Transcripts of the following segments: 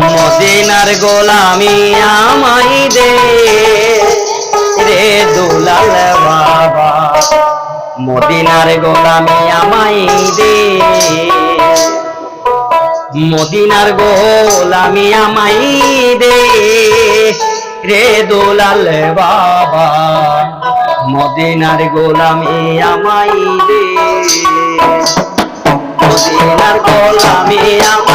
মদিনার গোলামি আমাই দে। রে দুলাল বাবা, মদিনার গোলামি আমাই দে। মদিনার গোলামি আমাই দে। রে দুলাল বাবা, মদিনার গোলামি আমাই দে। মদিনার গোলামি আমাই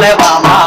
দুলাল বাবা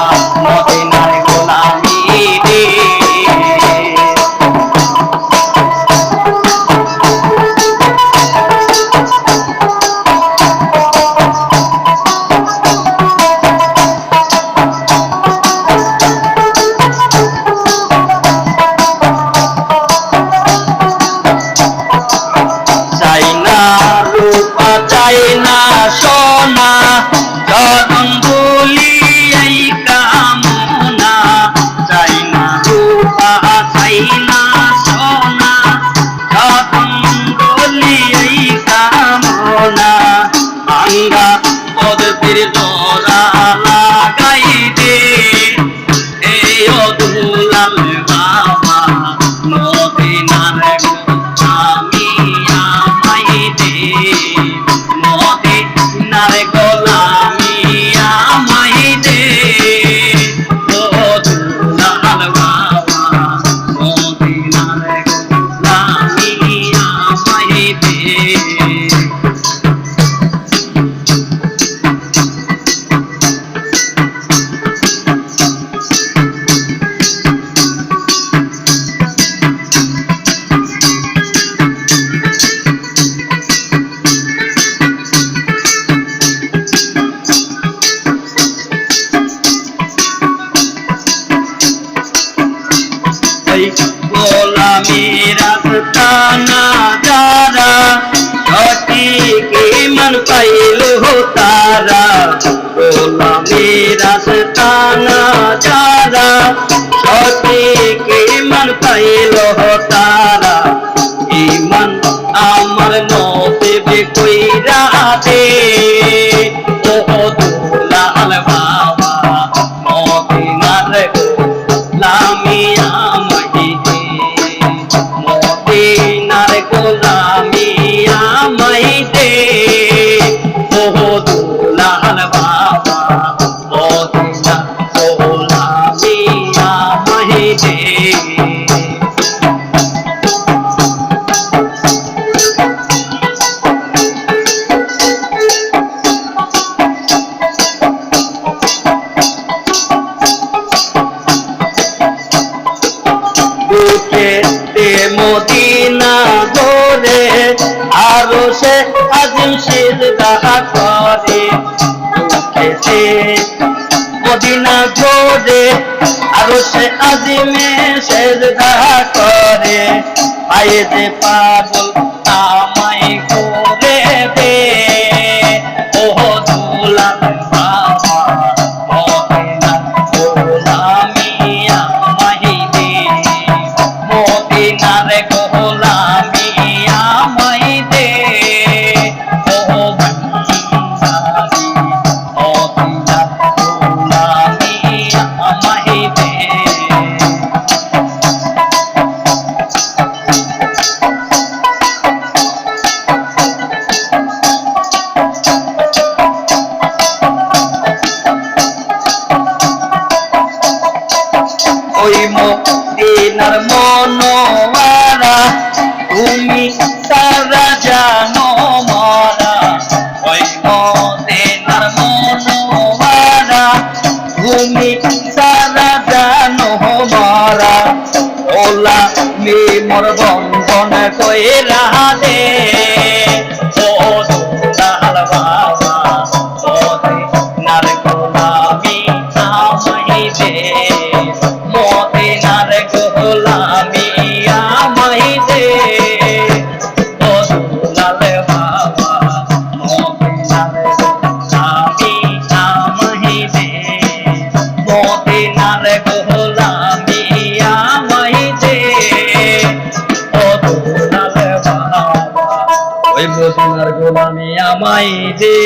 গোলামি রাস্তা না যারা সঠিক ইমান পাইল তারা? গোলামি রাস্তা না যারা সঠিক ইমান পাইল তারা? ইমান আমার নসিবে কইরা দে। আরও সে আজিম সিজদা করে বুকেতে মদিনা ধরে আরও সে আজিমে শের সিজদা করে। আয়েতে পাগল ওই মদিনার মনোয়ারা তুমি সারা জানো মারা। ওই মদিনার মনোয়ারা তুমি সারা জানো মারা। ওলা মি মোর বন্ধন কইরা দে। ও তোমার গোলামি আমায় দে।